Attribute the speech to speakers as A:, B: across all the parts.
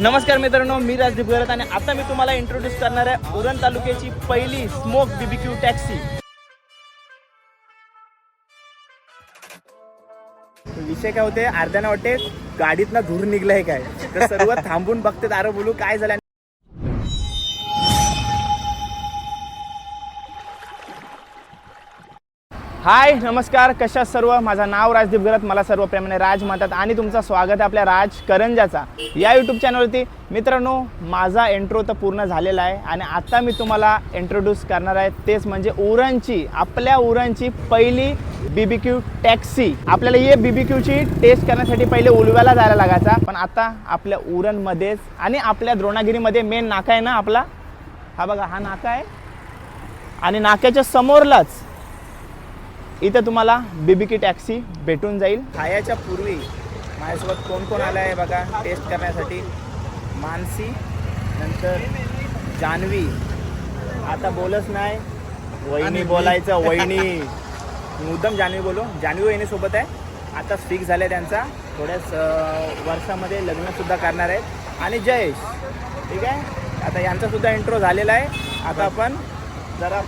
A: नमस्कार मित्रांनो मी राजदीप गरत आणि आता मी तुम्हाला इंट्रोड्यूस करणार आहे उरण तालुक्याची पहिली स्मोक बीबीक्यू टॅक्सी विषय काय होते? अर्ध्यानं वाटते गाडीतनं धूर निघलंय काय? तर सर्व थांबून बघते दारू बोलू काय झालं? हाय नमस्कार कशा सर्व? माझं नाव राजदीप गरत मला सर्व प्रेमाने राज म्हणतात आणि तुमचं स्वागत आहे आपल्या राज करंजाचा या यूट्यूब चॅनलवरती मित्रांनो माझा एंट्रो तर पूर्ण झालेला आहे आणि आता मी तुम्हाला इंट्रोड्यूस करणार आहे. तेच म्हणजे उरणची आपल्या उरणची पहिली बीबी क्यू टॅक्सी आपल्याला ये बीबीक्यूची टेस्ट करण्यासाठी पहिले उलव्याला जायला लागायचा. पण आता आपल्या उरणमध्येच आणि आपल्या द्रोणागिरीमध्ये मेन नाका आहे ना आपला? हा बघा हा नाका आहे. आणि नाक्याच्या समोरलाच इथं तुम्हाला बीबीकी टॅक्सी भेटून जाईल. खायाच्या पूर्वी माझ्यासोबत कोण कोण आलं आहे बघा टेस्ट करण्यासाठी. मानसी नंतर जान्हवी आता बोलच नाही. वहिनी बोलायचं वहिनी. मुद्दम जान्हवी बोलो. जान्हवी वहिनी सोबत आहे. आता फिक्स झालं त्यांचा. थोड्याच वर्षामध्ये लग्नसुद्धा करणार आहेत. आणि जयेश. ठीक आहे? आता यांचा सुद्धा इंट्रो झालेला आहे. आता आपण जरा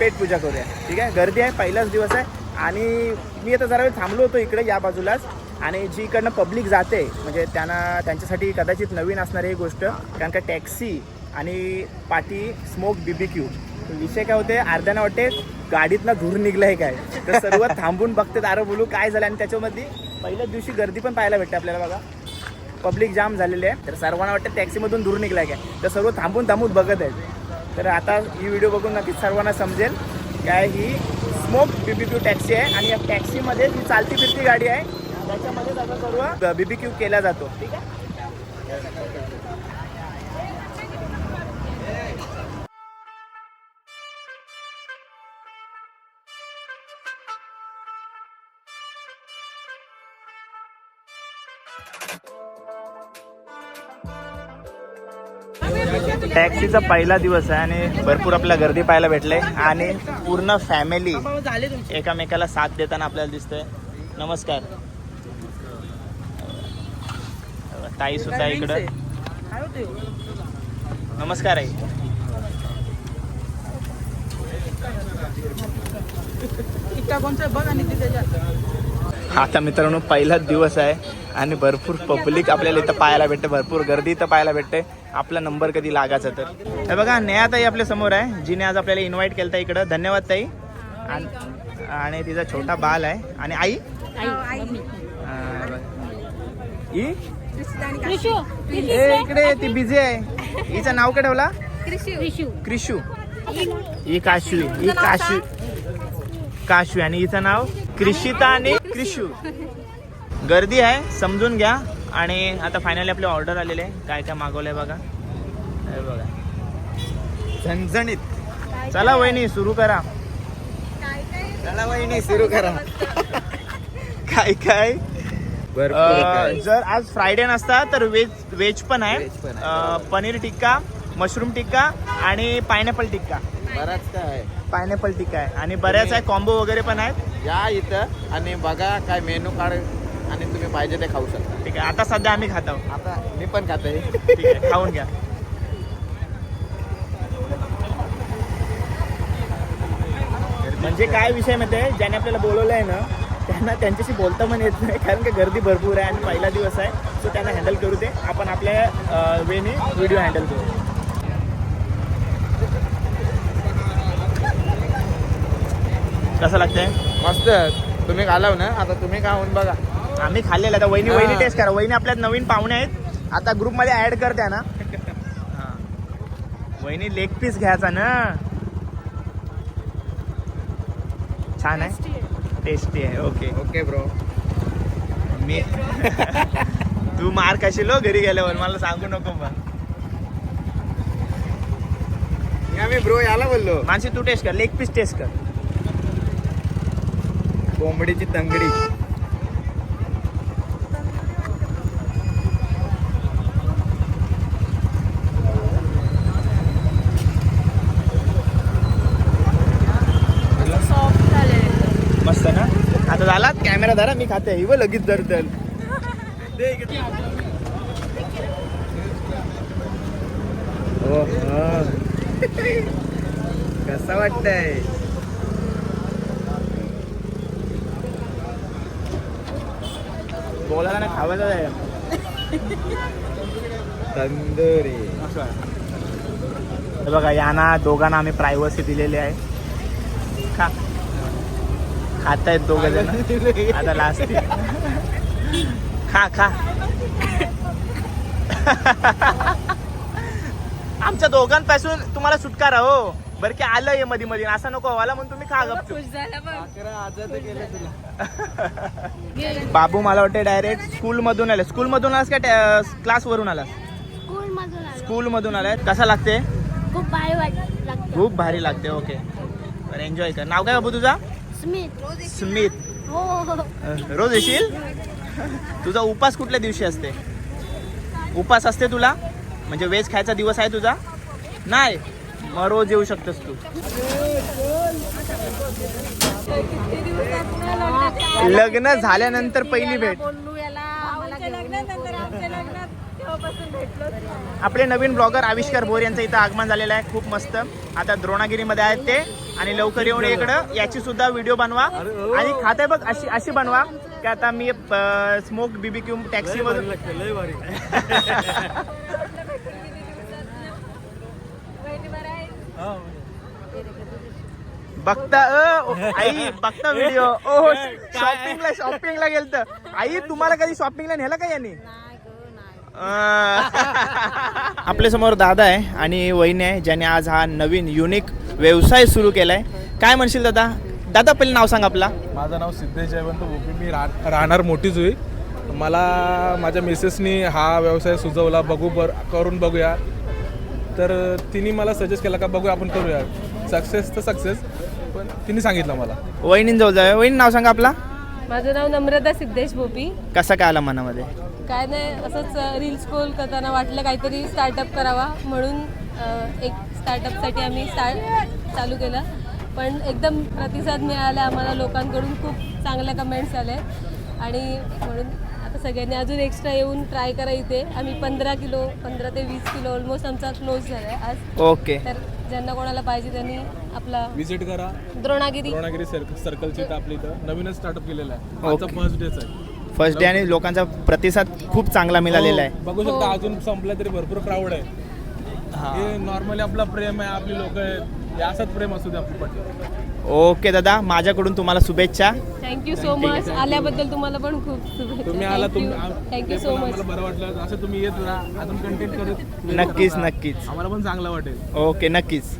A: पेट पूजा करूया. ठीक आहे? गर्दी आहे पहिलाच दिवस आहे. आणि मी आता जरा वेळ थांबलो होतो इकडे या बाजूलाच. आणि जी इकडनं पब्लिक जाते म्हणजे त्यांना त्यांच्यासाठी कदाचित नवीन असणारी ही गोष्ट. कारण का टॅक्सी आणि पाठी स्मोक बी बी क्यू विषय काय होते अर्ध्यानं वाटते गाडीतनं धूर निघलंय काय? तर सर्व थांबून बघते दारू बोलू काय झालं आणि त्याच्यामध्ये पहिल्याच दिवशी गर्दी पण पाहायला भेटते आपल्याला बघा. पब्लिक जाम झालेले आहे. तर सर्वांना वाटतं टॅक्सीमधून दूर निघलाय काय? तर सर्व थांबून थांबून बघत आहेत. तर आता ही व्हिडिओ बघून नक्कीच सर्वांना समजेल काय ही smoke B B Q taxi आहे आणि या टॅक्सीमध्ये ही चालती फिरती गाडी आहे त्याच्यामध्ये त्याचा सर्व बी बी क्यू केला जातो. ठीक आहे? टॅक्सीचा पहिला दिवस आहे आणि भरपूर आपल्याला गर्दी पाहायला भेटले. आणि पूर्ण फॅमिली एकामेकाला साथ देताना आपल्याला दिसतंय. नमस्कार. ताई सुद्धा इकडं. नमस्कार आई. आता मित्रांनो पहिलाच दिवस आहे आणि भरपूर पब्लिक आपल्याला इथं पाहायला भेटते भरपूर गर्दी इथं पाहायला भेटते. आपला नंबर कधी लागायचा तर. हे बघा नेहा ताई आपल्यासमोर आहे जिने आज आपल्याला इन्व्हाइट केलं इकडं. धन्यवाद ताई. आणि- तिचा छोटा बाल आहे. आणि आई? इकडे ती बिझी आहे. हिचं नाव काय ठेवला? क्रिशू. ही काशवी ही काशवी काशवी आणि हिचं नाव क्रिशिता आणि क्रिशू. गर्दी आहे समजून घ्या. आणि आता फायनली आपली ऑर्डर आलेली आहे. काय काय मागवलंय बघा. हे बघा. झणझणीत. चला वहिनी सुरू करा. चला वहिनी सुरू करा. काय काय? जर आज फ्रायडे नसता तर व्हेज व्हेज पण आहे. पनीर टिक्का मशरूम टिक्का आणि पायनॅपल टिक्का.
B: बराच काय. आहे.
A: पायनॅपल टिक्का आहे. आणि बऱ्याच आहे कॉम्बो वगैरे पण आहेत.
B: या इथं आणि बघा काय मेनू कार्ड आणि तुम्ही पाहिजे ते खाऊ शकता.
A: ठीक आहे. आता सध्या आम्ही खात आहोत.
B: आता मी पण खाते.
A: ठीक आहे. खाऊन घ्या. म्हणजे काय विषय माहिती आहे? ज्याने आपल्याला बोलवलं आहे ना त्यांना त्यांच्याशी बोलता पण येत नाही कारण की गर्दी भरपूर आहे आणि पहिला दिवस आहे. सो त्यांना हँडल करू दे. आपण आपल्या वेने व्हिडिओ हँडल करू. कसं लागतंय?
B: मस्त तुम्ही घालव ना. आता तुम्ही खाऊन बघा.
A: आम्ही खाल्लेलं आता वहिनी वहिनी
B: हा.
A: टेस्ट करा. वहिनी आपल्यात नवीन पाहुणे आहेत. आता ग्रुपमध्ये ऍड करते ना. हा. वहिनी लेग पीस घ्यायचा ना. छान आहे. टेस्टी आहे. ओके
B: ओके ब्रो
A: मी तू मार कशी लो घरी गेल्यावर. मला सांगू नको मग.
B: या मी ब्रो याला बोललो.
A: मानसी तू टेस्ट कर. लेग पीस टेस्ट कर.
B: कोंबडीची तंगडी.
A: मस्त ना? आता झाला? कॅमेरा धरा मी खाते. ही व लगेच धरतल. कसा वाटतंय? बोलायला नाही खावायचं आहे
B: तंदुरी.
A: हे बघा यांना दोघांना आम्ही प्रायव्हसी दिलेली आहे. खा. खात आहेत दोघ जण आता लास्ट खा खा. आमच्या दोघांपासून तुम्हाला सुटकारा हो. बरं की आलं हे मध्ये मध्ये असं नको व्हायला म्हणून तुम्ही खा
C: खुश झाला बघ.
B: तुला.
A: बाबू मला वाटतं डायरेक्ट स्कूल मधून आले स्कूल मधून आलास का क्लास वरून आलास?
C: स्कूल मधून आलो.
A: स्कूल मधून आलाय. कसा लागते?
C: खूप भारी वाट लागतं.
A: खूप भारी लागते ओके बरं एन्जॉय कर. नाव काय बाबू तुझा?
C: स्मित
A: स्मित
C: हो. हो
A: अं, रोज येशील? तुझा उपास कुठल्या दिवशी असते? उपास असते तुला? म्हणजे व्हेज खायचा दिवस आहे तुझा? नाही. मग रोज येऊ शकतोस तू. लग्न झाल्यानंतर पहिली भेट. आपले नवीन ब्लॉगर आविष्कार भोर यांचं इथं आगमन झालेलं आहे. खूप मस्त. आता द्रोणागिरीमध्ये आहेत ते आणि लवकर येऊन इकडं याची सुद्धा व्हिडिओ बनवा. आणि खाते बघ अशी अशी बनवा की आता मी smoke B B Q taxi मधून
C: बहिणी बरं आहे
A: बघता अ, आई बघता व्हिडिओ ओ शॉपिंगला शॉपिंगला गेलत आई तुम्हाला कधी शॉपिंगला नेलं का यांनी
C: नाही गं नाही
A: आपल्यासमोर दादा आहे आणि वहिनी आहे ज्याने आज हा नवीन युनिक व्यवसाय सुरू केलाय. काय म्हणशील दादा? दादा पहिले नाव सांग आपला.
D: माझं नाव सिद्धेश जयवंत भोपी मी रा राहणार मोठी जुई मला माझ्या मिसेसनी हा व्यवसाय सुचवला बघू बर करून बघूया. तर तिने मला सजेस्ट केला का बघूया आपण करूया. सक्सेस तर सक्सेस पण तिने सांगितलं मला.
A: वहिनींजवळ जाऊया. वहिनी नाव सांगा आपला.
E: माझं नाव नम्रता सिद्धेश भोपी.
A: कसा काय आला मनामध्ये?
E: काय नाही असंच रील्स स्क्रोल करताना वाटलं काहीतरी स्टार्टअप करावा म्हणून अ, एक स्टार्टअपसाठी आम्ही स्टार्ट चालू केलं. पण एकदम प्रतिसाद मिळाला आम्हाला लोकांकडून. खूप चांगल्या कमेंट्स आल्या. आणि म्हणून आता सगळ्यांनी अजून एक्स्ट्रा येऊन ट्राय करा इथे. आम्ही पंधरा किलो पंधरा ते वीस किलो ऑलमोस्ट आमचा क्लोज झाला आहे आज.
A: ओके
E: तर ज्यांना कोणाला पाहिजे त्यांनी आपला
D: विजिट करा.
E: द्रोणागिरी.
D: द्रोणागिरी सर्कलची इथं आपली इथं नवीनच स्टार्टअप केलेलं आहे. आजचा. फर्स्ट डेच आहे.
A: फर्स्ट डे आणि लोकांचा प्रतिसाद खूप चांगला मिळालेला आहे.
D: हो, बघू शकता अजून संपलं तरी भरपूर क्राऊड आहे. हे. नॉर्मली आपला प्रेम आहे आपली लोक आहेत. असंच प्रेम असू दे आपली
A: ओके दादा माझ्याकडून तुम्हाला शुभेच्छा.
E: थँक्यू सो मच आल्याबद्दल तुम्हाला पण खूप शुभेच्छा.
D: तुम्ही आला तुम्ही
E: थँक्यू सो मच
D: आम्हाला बरं वाटलं. असं तुम्ही येत राहा. अजून कंटेंट करत
A: नक्कीच नक्कीच.
D: आम्हाला पण चांगलं वाटेल.
A: ओके नक्कीच.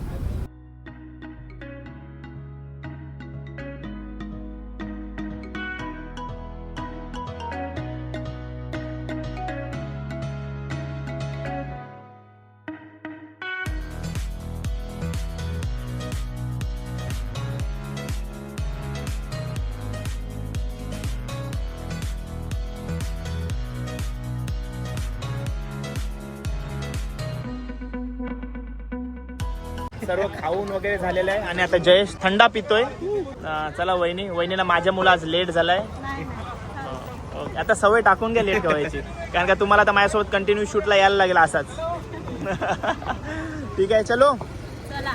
A: सर्व खाऊन वगैरे झालेलं आहे. आणि आता जयेश थंडा पितोय. अं, चला वहिनी वहिनीला माझ्या मुलं आज लेट झालाय. ओके. आता सवय टाकून घ्या लेट ठेवायची. कारण का तुम्हाला आता माझ्यासोबत कंटिन्यू शूटला यायला लागेल असाच. ठीक आहे चलो.
C: चला.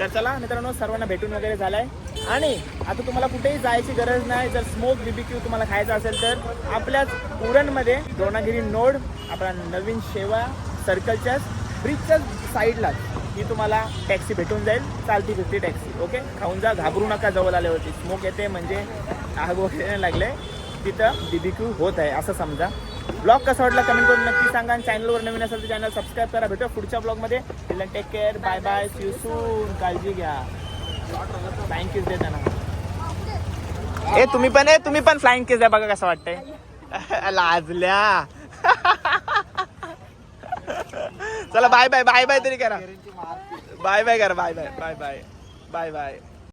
A: तर चला मित्रांनो सर्वांना भेटून वगैरे झालाय. आणि आता तुम्हाला कुठेही जायची गरज नाही. जर स्मोक बीबीक्यू तुम्हाला खायचा असेल तर आपल्याच उरणमध्ये द्रोणागिरी नोड आपला नवीन शेवा सर्कलच्याच ब्रिजच्या साईडला ही तुम्हाला टॅक्सी भेटून जाईल. चालती फिरती टॅक्सी ओके? खाऊन जा घाबरू नका जवळ आल्यावरती. स्मोक येते म्हणजे आग वगैरे लागले. तिथं बीबीक्यू होत आहे असं समजा. ब्लॉग कसा वाटला कमेंट करून नक्की सांगा आणि चॅनलवर नवीन असेल तर चॅनल सबस्क्राईब करा. भेटू पुढच्या ब्लॉगमध्ये. Take care bye bye see soon काळजी घ्या. फ्लाईंग किस द्या त्यांना ए तुम्ही पण आहे तुम्ही पण फ्लाईंग किस द्या. बघा कसं वाटतंय. लाजल्या. चला बाय बाय बाय बाय तरी करा. बाय बाय करा bye bye bye bye bye bye